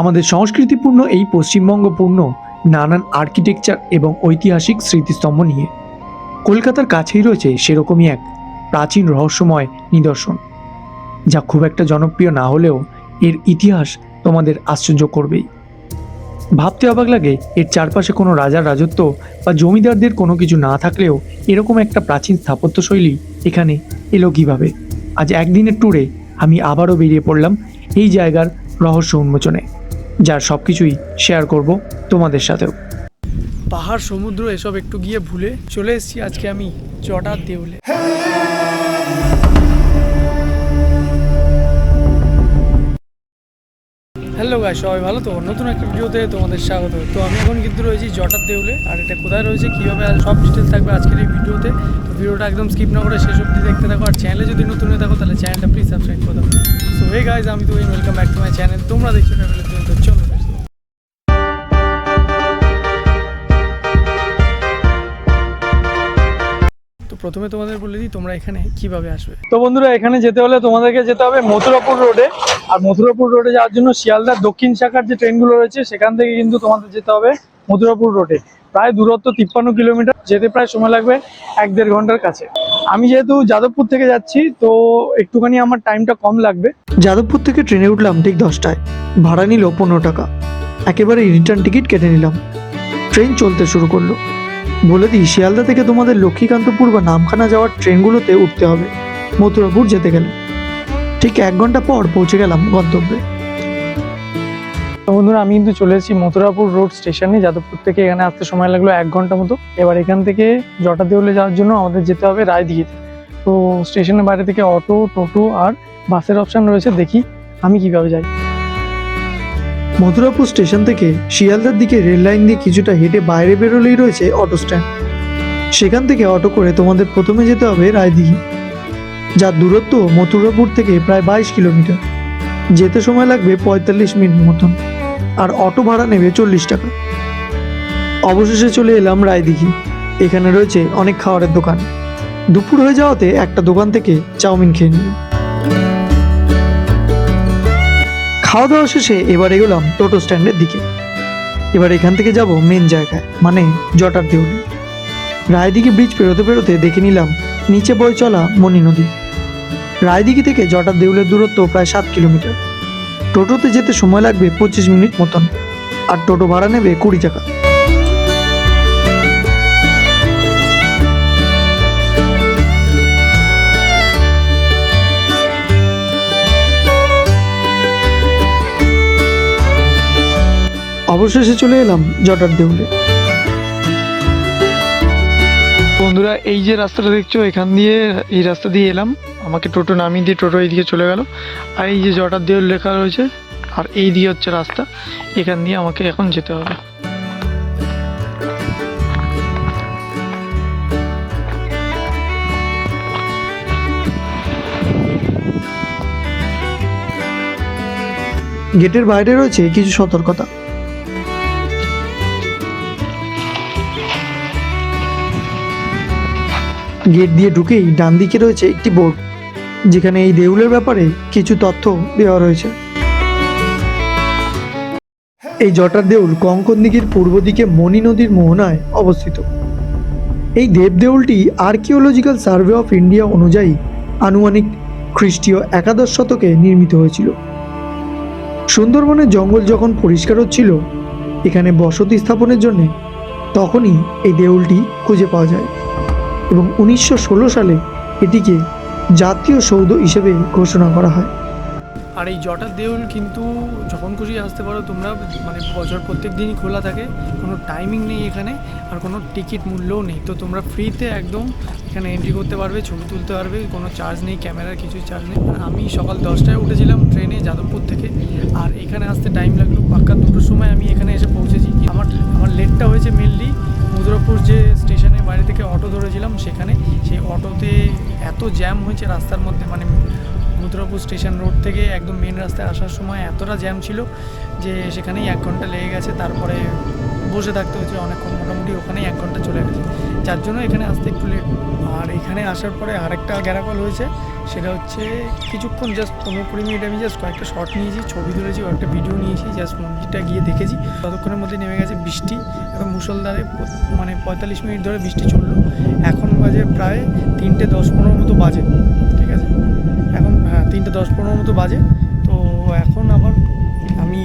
আমাদের সংস্কৃতিপূর্ণ এই পশ্চিমবঙ্গপূর্ণ নানান আর্কিটেকচার এবং ঐতিহাসিক স্মৃতিস্তম্ভ নিয়ে। কলকাতার কাছেই রয়েছে সেরকমই এক প্রাচীন রহস্যময় নিদর্শন, যা খুব একটা জনপ্রিয় না হলেও এর ইতিহাস তোমাদের আশ্চর্য করবেই। ভাবতে অবাক লাগে, এর চারপাশে কোনো রাজার রাজত্ব বা জমিদারদের কোনো কিছু না থাকলেও এরকম একটা প্রাচীন স্থাপত্যশৈলী এখানে এলো কীভাবে? আজ একদিনের ট্যুরে আমি আবারও বেরিয়ে পড়লাম এই জায়গার রহস্য উন্মোচনে। যার সব কিছুই শেয়ার করব তোমাদের সাথেও। পাহাড় সমুদ্র এসব একটু গিয়ে ভুলে চলে এসেছি আজকে আমি চটার দেউলে। হ্যালো গাই সবাই ভালো তো? নতুন একটা ভিডিওতে তোমাদের স্বাগত। তো আমি এখন কিন্তু রয়েছি জটার দেউলে, আর এটা কোথায় রয়েছে, কীভাবে সব ডিটেলস থাকবে আজকের এই ভিডিওতে? তো ভিডিওটা একদম স্কিপ না করে শেষ অবধি দেখতে থাকো, আর চ্যানেলে যদি নতুন হয়ে থাকো, তাহলে চ্যানেলটা প্লিজ সাবস্ক্রাইব করে দাও। সো হে গাইজ আমি তো welcome back to my channel তোমরা দেখছ ট্রাভেলের জন্য চলো। প্রথমে তোমাদের বলে দিই তোমরা এখানে কীভাবে আসবে। তো বন্ধুরা এখানে যেতে হলে তোমাদেরকে যেতে হবে মথুরাপুর রোডে। আর মথুরাপুর রোডে যাওয়ার জন্য শিয়ালদার দক্ষিণ শাখার যে ট্রেনগুলো রয়েছে সেখান থেকে কিন্তু তোমাদের যেতে হবে মথুরাপুর রোডে। প্রায় দূরত্ব তিপ্পান্ন কিলোমিটার যেতে প্রায় সময় লাগবে এক দেড় ঘণ্টার কাছে। আমি যেহেতু যাদবপুর থেকে যাচ্ছি তো একটুখানি আমার টাইমটা কম লাগবে। যাদবপুর থেকে ট্রেনে উঠলাম ঠিক দশটায়। ভাড়া নিল পনেরো টাকা। একেবারে রিটার্ন টিকিট কেটে নিলাম। ট্রেন চলতে শুরু করল। বলে দিই, শিয়ালদা থেকে তোমাদের লক্ষ্মীকান্তপুর বা নামখানা যাওয়ার ট্রেনগুলোতে উঠতে হবে। মথুরাপুর যেতে গেলে। ঠিক এক ঘণ্টা পর পৌঁছে গেলাম গন্তব্যে। বন্ধুরা, আমি কিন্তু চলে এসেছি মথুরাপুর রোড স্টেশনে। যাদবপুর থেকে এখানে আসতে সময় লাগল এক ঘণ্টা মতো। এবার এখান থেকে জটা দেউলে যাওয়ার জন্য আমাদের যেতে হবে রায়দিঘিতে। তো স্টেশনের বাইরে থেকে অটো, টোটো আর বাসের অপশন রয়েছে। দেখি আমি কীভাবে যাই। মথুরাপুর স্টেশন থেকে শিয়ালদার দিকে রেল লাইন দিয়ে কিছুটা হেঁটে বাইরে বেরোলেই রয়েছে অটো স্ট্যান্ড সেখান থেকে অটো করে তোমাদের প্রথমে যেতে হবে রায়দিঘি, যার দূরত্ব মথুরাপুর থেকে প্রায় বাইশ কিলোমিটার। যেতে সময় লাগবে পঁয়তাল্লিশ মিনিট মতন, আর অটো ভাড়া নেবে চল্লিশ টাকা। অবশেষে চলে এলাম রায়দিঘি, এখানে রয়েছে অনেক খাবারের দোকান। দুপুর হয়ে যাওয়াতে একটা দোকান থেকে চাউমিন খেয়ে নিলাম। খাওয়া দাওয়া শেষে এবার এগোলাম টোটো স্ট্যান্ডের দিকে। এবার এখান থেকে যাব মেন জায়গায় মানে জটার দেউলি। রায়দিঘি ব্রিজ পেরোতে পেরোতে দেখে নিলাম নিচে বয়ে চলা মণি নদী। রায়দিঘি থেকে জটার দেউলের দূরত্ব প্রায় সাত কিলোমিটার। টোটোতে যেতে সময় লাগবে পঁচিশ মিনিট মতন, আর টোটো ভাড়া নেবে কুড়ি টাকা। অবশেষে চলে এলাম জটার দেউলে। বন্ধুরা এই যে রাস্তাটা দেখছ এখান দিয়ে এই রাস্তা দিয়ে এলাম। আমাকে টোটো নামিয়ে দিয়ে টোটো এইদিকে চলে গেল। আর এই যে জটার দেউল লেখা রয়েছে আর এই দিয়ে হচ্ছে রাস্তা। এখান দিয়ে আমাকে এখন যেতে হবে। গেটের বাইরে রয়েছে কিছু সতর্কতা। গেট দিয়ে ঢুকেই ডান দিকে রয়েছে একটি বোর্ড, যেখানে এই দেউলের ব্যাপারে কিছু তথ্য দেওয়া রয়েছে। এই জটার দেউল কঙ্কন দিঘির পূর্ব দিকে মণি নদীর মোহনায় অবস্থিত। এই দেব দেউলটি আর্কিওলজিক্যাল সার্ভে অফ ইন্ডিয়া অনুযায়ী আনুমানিক খ্রিস্টীয় একাদশ শতকে নির্মিত হয়েছিল। সুন্দরবনের জঙ্গল যখন পরিষ্কার হচ্ছিল, এখানে বসতি স্থাপনের জন্য তখনই এই দেউলটি খুঁজে পাওয়া যায়। এবং উনিশশো ষোলো সালে এটিকে জাতীয় সৌধ হিসেবে ঘোষণা করা হয়। আর এই জটার দেউল কিন্তু যখন খুশি আসতে পারো, তোমরা মানে বছর প্রত্যেক দিনই খোলা থাকে, কোনো টাইমিং নেই এখানে, আর কোনো টিকিট মূল্যও নেই। তো তোমরা ফ্রিতে একদম এখানে এন্ট্রি করতে পারবে, ছবি তুলতে পারবে, কোনো চার্জ নেই ক্যামেরার কিছু চার্জ নেই। আমি সকাল দশটায় উঠেছিলাম ট্রেনে যাদবপুর থেকে, আর এখানে আসতে টাইম লাগল পাক্কা দুটোর সময় আমি এখানে এসে পৌঁছেছি। আমার আমার লেটটা হয়েছে মেনলি মধুরাপুর যে স্টেশনে অটোতে এত জ্যাম হয়েছে রাস্তার মধ্যে মানে মথুরাপুর স্টেশন রোড থেকে একদম মেন রাস্তায় আসার সময় এতটা জ্যাম ছিল যে সেখানেই এক ঘণ্টা লেগে গেছে। তারপরে বসে থাকতে হচ্ছে অনেকক্ষণ, মোটামুটি ওখানেই এক ঘণ্টা চলে গেছে। যার জন্য এখানে আসতে একটু লেট আর এখানে আসার পরে আরেকটা গ্যারাকল হয়েছে, সেটা হচ্ছে কিছুক্ষণ জাস্ট পনেরো কুড়ি মিনিট আমি জাস্ট কয়েকটা শর্ট নিয়েছি, ছবি তুলেছি, কয়েকটা ভিডিও নিয়েছি জাস্ট মন্দিরটা গিয়ে দেখেছি। ততক্ষণের মধ্যে নেমে গেছে বৃষ্টি। মুসলধারে মানে পঁয়তাল্লিশ মিনিট ধরে বৃষ্টি চলল। এখন বাজে প্রায় তিনটে দশ পনেরো মতো বাজে, ঠিক আছে? এখন হ্যাঁ তিনটে দশ পনেরো মতো বাজে। তো এখন আবার আমি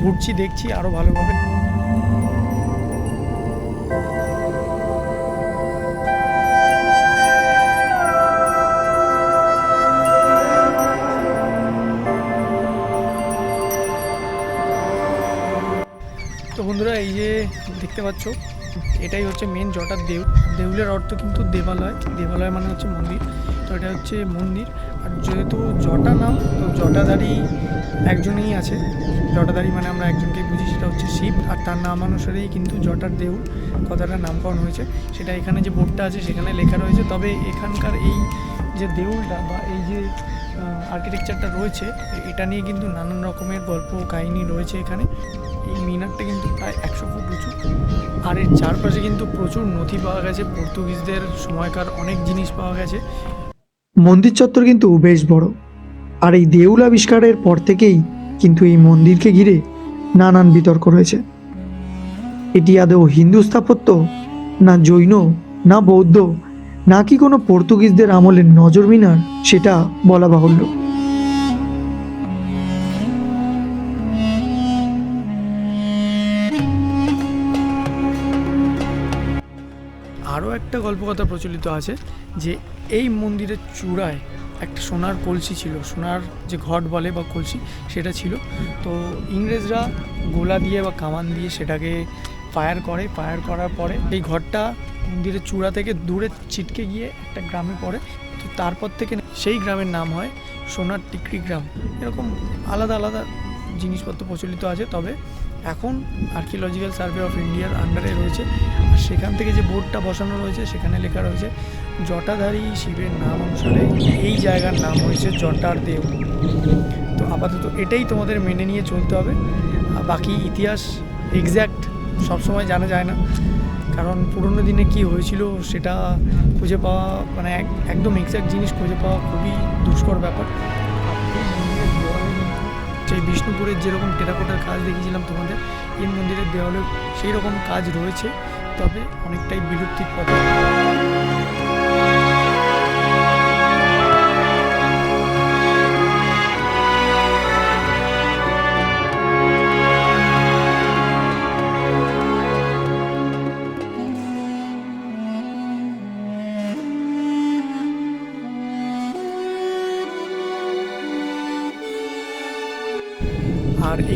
ঘুরছি, দেখছি আরও ভালোভাবে। তো বন্ধুরা, এই যে দেখতে পাচ্ছ, এটাই হচ্ছে মেন জটার দেউ দেউলের অর্থ কিন্তু দেবালয়। দেবালয় মানে হচ্ছে মন্দির। তো এটা হচ্ছে মন্দির। আর যেহেতু জটা নাম, তো জটাধারী একজনই আছে। জটাধারী মানে আমরা একজনকে বুঝি, সেটা হচ্ছে শিব। আর তার নাম অনুসারেই কিন্তু জটার দেউল কথাটা নামকরণ হয়েছে। সেটা এখানে যে বোর্ডটা আছে, সেখানে লেখা রয়েছে। তবে এখানকার এই যে দেউলটা বা এই যে আর্কিটেকচারটা রয়েছে এটা নিয়ে কিন্তু নানান রকমের গল্প কাহিনী রয়েছে এখানে। এই মিনারটা কিন্তু প্রায় একশো ফুট উঁচু। আর এর চারপাশে কিন্তু প্রচুর নথি পাওয়া গেছে, পর্তুগিজদের সময়কার অনেক জিনিস পাওয়া গেছে। মন্দির চত্বর কিন্তু বেশ বড়, আর এই দেউল আবিষ্কারের পর থেকেই কিন্তু এই মন্দিরকে ঘিরে নানান বিতর্ক রয়েছে। এটি আদৌ হিন্দু স্থাপত্য, না জৈন, না বৌদ্ধ, নাকি কোনো পর্তুগিজদের আমলের নজর মিনার সেটা বলা বাহুল্য। আরও গল্প কথা প্রচলিত আছে যে এই মন্দিরের চূড়ায় একটা সোনার কলসি ছিল, সোনার যে ঘট বলে বা কলসি সেটা ছিল। তো ইংরেজরা গোলা দিয়ে বা কামান দিয়ে সেটাকে ফায়ার করে, ফায়ার করার পরে এই ঘরটা মন্দিরের চূড়া থেকে দূরে ছিটকে গিয়ে একটা গ্রামে পড়ে। তো তারপর থেকে সেই গ্রামের নাম হয় সোনার টিকরি গ্রাম। এরকম আলাদা আলাদা জিনিসপত্র প্রচলিত আছে। তবে এখন আর্কিওলজিক্যাল সার্ভে অফ ইন্ডিয়ার আন্ডারে রয়েছে। আর সেখান থেকে যে বোর্ডটা বসানো রয়েছে, সেখানে লেখা রয়েছে, জটাধারী শিবের নাম অনুসারে এই জায়গার নাম হয়েছে জটার দেব তো আপাতত এটাই তোমাদের মেনে নিয়ে চলতে হবে। বাকি ইতিহাস এক্স্যাক্ট সবসময় জানা যায় না। কারণ পুরোনো দিনে কি হয়েছিল, সেটা খুঁজে পাওয়া মানে এক- একদম এক্স্যাক্ট জিনিস খুঁজে পাওয়া খুবই দুষ্কর ব্যাপার। বিষ্ণুপুরের যেরকম টেরাকোটার কাজ দেখেছিলাম তোমাদের, এই মন্দিরের দেওয়ালে সেই রকম কাজ রয়েছে, তবে অনেকটাই বিলুপ্তির পথে।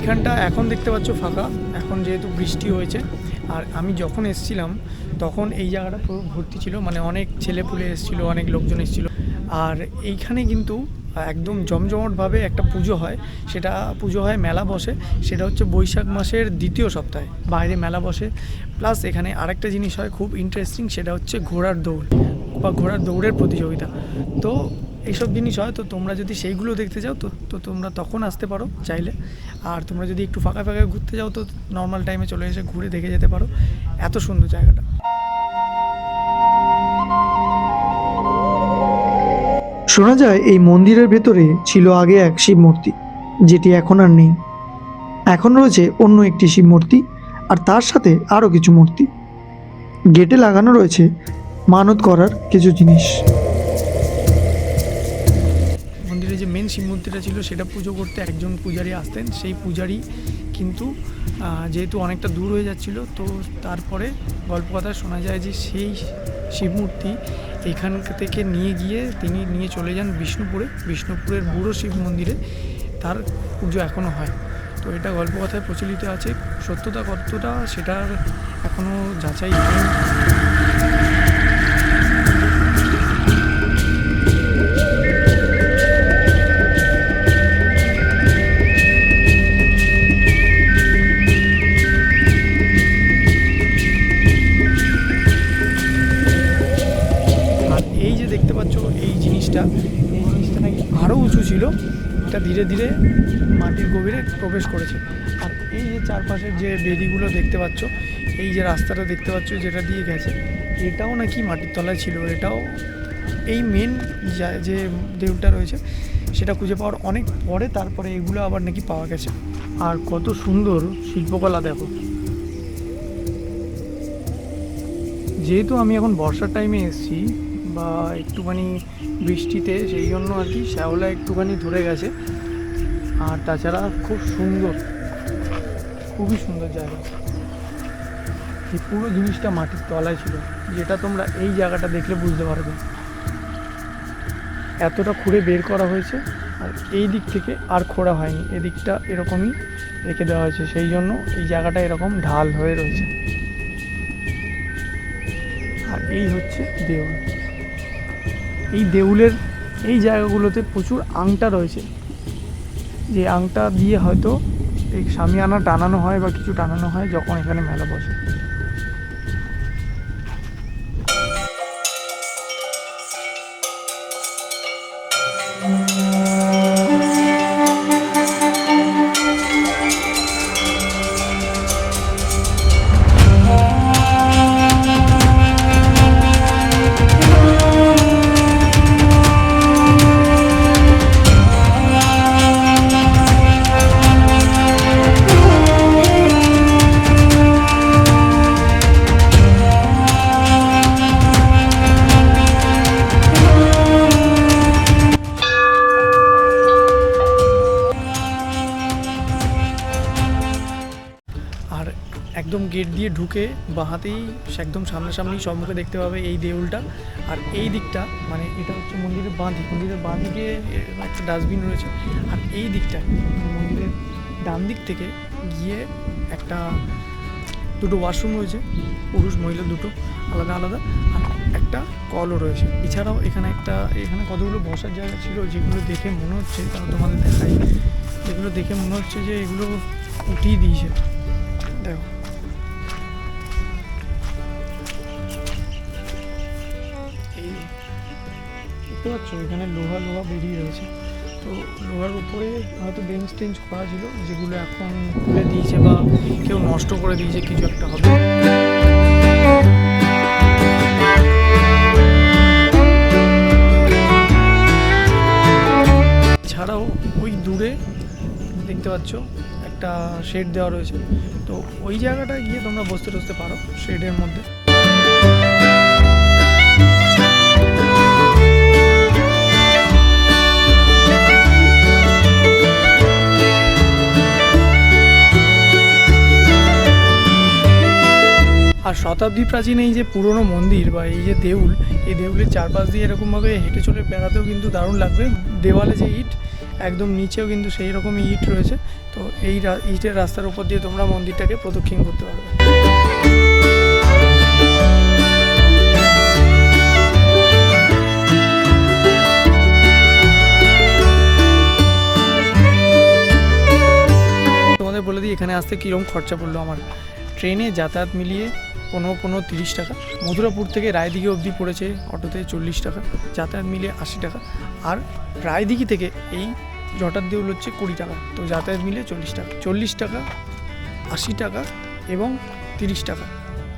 আর এখানটা এখন দেখতে পাচ্ছ ফাঁকা, এখন যেহেতু বৃষ্টি হয়েছে। আর আমি যখন এসছিলাম, তখন এই জায়গাটা পুরো ভর্তি ছিল মানে অনেক ছেলেপুলে এসেছিল, অনেক লোকজন এসেছিল। আর এইখানে কিন্তু একদম জমজমটভাবে একটা পুজো হয়। সেটা পুজো হয়, মেলা বসে। সেটা হচ্ছে বৈশাখ মাসের দ্বিতীয় সপ্তাহে, বাইরে মেলা বসে। প্লাস এখানে আরেকটা জিনিস হয় খুব ইন্টারেস্টিং সেটা হচ্ছে ঘোড়ার দৌড় বা ঘোড়ার দৌড়ের প্রতিযোগিতা। তো এইসব জিনিস হয়, তো তোমরা যদি সেইগুলো দেখতে চাও, তো তো তোমরা তখন আসতে পারো চাইলে। আর তোমরা যদি একটু ফাঁকা ফাঁকা ঘুরতে যাও, তো নর্মাল টাইমে চলে এসে ঘুরে দেখে যেতে পারো। এত সুন্দর জায়গাটা। শোনা যায়, এই মন্দিরের ভেতরে ছিল আগে এক শিব মূর্তি যেটি এখন আর নেই। এখন রয়েছে অন্য একটি শিব মূর্তি আর তার সাথে আরও কিছু মূর্তি। গেটে লাগানো রয়েছে মানত করার কিছু জিনিস। মেন শিব মূর্তিটা ছিল, সেটা পুজো করতে একজন পূজারি আসতেন। সেই পূজারি কিন্তু যেহেতু অনেকটা দূর হয়ে যাচ্ছিল, তো তারপরে গল্প কথা শোনা যায় যে সেই শিব মূর্তি এখান থেকে নিয়ে গিয়ে তিনি নিয়ে চলে যান বিষ্ণুপুরে। বিষ্ণুপুরের বুড়ো শিব মন্দিরে তার পুজো এখনও হয়। তো এটা গল্প কথায় প্রচলিত আছে। সত্যতা কতটা সেটার এখনও যাচাই হয়নি। দেখতে পাচ্ছ এই জিনিসটা। এই জিনিসটা নাকি আরও উঁচু ছিল। এটা ধীরে ধীরে মাটির গভীরে প্রবেশ করেছে। আর এই যে চারপাশের যে বেদিগুলো দেখতে পাচ্ছ, এই যে রাস্তাটা দেখতে পাচ্ছ, যেটা দিয়ে গেছে, এটাও নাকি মাটির তলায় ছিল। এটাও এই মেন যে দেউলটা রয়েছে, সেটা খুঁজে পাওয়ার অনেক পরে তারপরে এগুলো আবার নাকি পাওয়া গেছে। আর কত সুন্দর শিল্পকলা, দেখো। যেহেতু আমি এখন বর্ষার টাইমে এসেছি বা একটুখানি বৃষ্টিতে, সেই জন্য আর কি শ্যাওলা একটুখানি ধরে গেছে। আর তাছাড়া খুব সুন্দর, খুবই সুন্দর জায়গা। এই পুরো জিনিসটা মাটির তলায় ছিল, যেটা তোমরা এই জায়গাটা দেখলে বুঝতে পারবে। এতটা খুঁড়ে বের করা হয়েছে, আর এই দিক থেকে আর খোঁড়া হয়নি। এদিকটা এরকমই রেখে দেওয়া হয়েছে, সেই জন্য এই জায়গাটা এরকম ঢাল হয়ে রয়েছে। আর এই হচ্ছে দেউল এই দেউলের এই জায়গাগুলোতে প্রচুর আংটা রয়েছে। যে আংটা দিয়ে হয়তো এই সামিয়ানা টানানো হয় বা কিছু টানানো হয় যখন এখানে মেলা বসে। একদম গেট দিয়ে ঢুকে বাঁহাতেই একদম সামনাসামনি সম্মুখে দেখতে পাবে এই দেউলটা। আর এই দিকটা মানে এটা হচ্ছে মন্দিরের বাঁ দিক মন্দিরের বাঁ দিকে একটা ডাস্টবিন রয়েছে। আর এই দিকটা, মন্দিরের ডান দিক থেকে গিয়ে একটা দুটো ওয়াশরুম রয়েছে, পুরুষ মহিলা দুটো, আলাদা আলাদা, আর একটা কলও রয়েছে। এছাড়াও এখানে একটা, এখানে কতগুলো বসার জায়গা ছিল যেগুলো দেখে মনে হচ্ছে তারা তোমাদের দেখাই। যেগুলো দেখে মনে হচ্ছে যে এগুলো উঠিয়ে দিয়েছে। দেখতে পাচ্ছ, এখানে লোহা লোহা বেরিয়ে রয়েছে। তো লোহার উপরে হয়তো বেঞ্চ টেঞ্চ করা ছিল, যেগুলো এখন খুলে দিয়েছে বা কেউ নষ্ট করে দিয়েছে, কিছু একটা হবে। ছাড়াও ওই দূরে দেখতে পাচ্ছ, একটা শেড দেওয়া রয়েছে। তো ওই জায়গাটায় গিয়ে তোমরা বসতে টসতে পারো, শেডের মধ্যে। আর শতাব্দী প্রাচীন এই যে পুরনো মন্দির বা এই যে দেউল, এই দেউলের চারপাশ দিয়ে এরকমভাবে হেঁটে চলে বেড়াতেও কিন্তু দারুণ লাগবে। দেওয়ালে যে ইট, একদম নিচেও কিন্তু সেই রকমই ইট রয়েছে। তো এই ইটের রাস্তার উপর দিয়ে তোমরা মন্দিরটাকে প্রদক্ষিণ করতে পারবে। তোমাদের বলে দিই, এখানে আসতে কীরকম খরচা পড়ল আমার? ট্রেনে যাতায়াত মিলিয়ে পনেরো পনেরো তিরিশ টাকা। মথুরাপুর থেকে রায়দিঘি অবধি পড়েছে অটোতে চল্লিশ টাকা, যাতায়াত মিলে আশি টাকা। আর রায়দিঘি থেকে এই জটার দেউল হচ্ছে কুড়ি টাকা, তো যাতায়াত মিলে চল্লিশ টাকা। চল্লিশ টাকা, আশি টাকা এবং তিরিশ টাকা,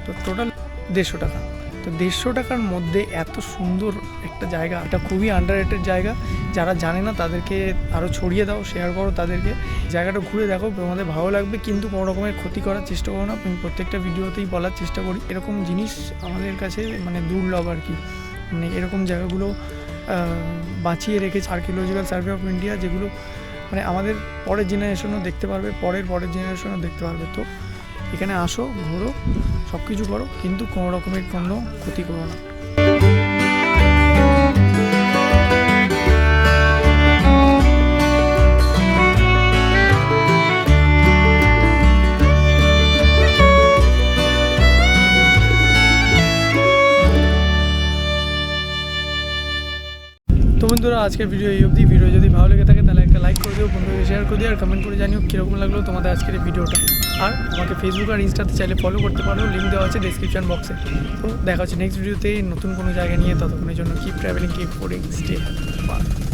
তো টোটাল দেড়শো টাকা। তো দেড়শো টাকার মধ্যে এত সুন্দর একটা জায়গা। এটা খুবই আন্ডার জায়গা। যারা জানে না, তাদেরকে আরও ছড়িয়ে দাও শেয়ার করো তাদেরকে। জায়গাটা ঘুরে দেখো, তোমাদের ভালো লাগবে, কিন্তু কোনো রকমের ক্ষতি করার চেষ্টা করো না। আমি প্রত্যেকটা ভিডিওতেই বলার চেষ্টা করি। এরকম জিনিস আমাদের কাছে মানে দুর্লভ আর কি। মানে এরকম জায়গাগুলো বাঁচিয়ে রেখেছে আর্কিওলজিক্যাল সার্ভে অফ ইন্ডিয়া যেগুলো মানে আমাদের পরের জেনারেশনও দেখতে পারবে, পরের পরের জেনারেশনও দেখতে পারবে। তো এখানে আসো, ঘোরো। সব কিছু করো কিন্তু কোনো রকমের কোনো ক্ষতি করো না। আজকের ভিডিও এই অবধি। ভিডিও যদি ভালো লেগে থাকে, তাহলে একটা লাইক করে দিও, বন্ধুদের শেয়ার করে দিও, আর কমেন্ট করে জানিও কীরকম লাগল তোমাদের আজকের ভিডিওটা আর আমাকে ফেসবুক আর ইনস্টাতে চাইলে ফলো করতে পারো লিঙ্ক দেওয়া আছে ডিসক্রিপশন বক্সে তো দেখা হচ্ছে নেক্সট ভিডিওতে নতুন কোনো জায়গা নিয়ে ততক্ষণের জন্য keep traveling keep exploring stay bye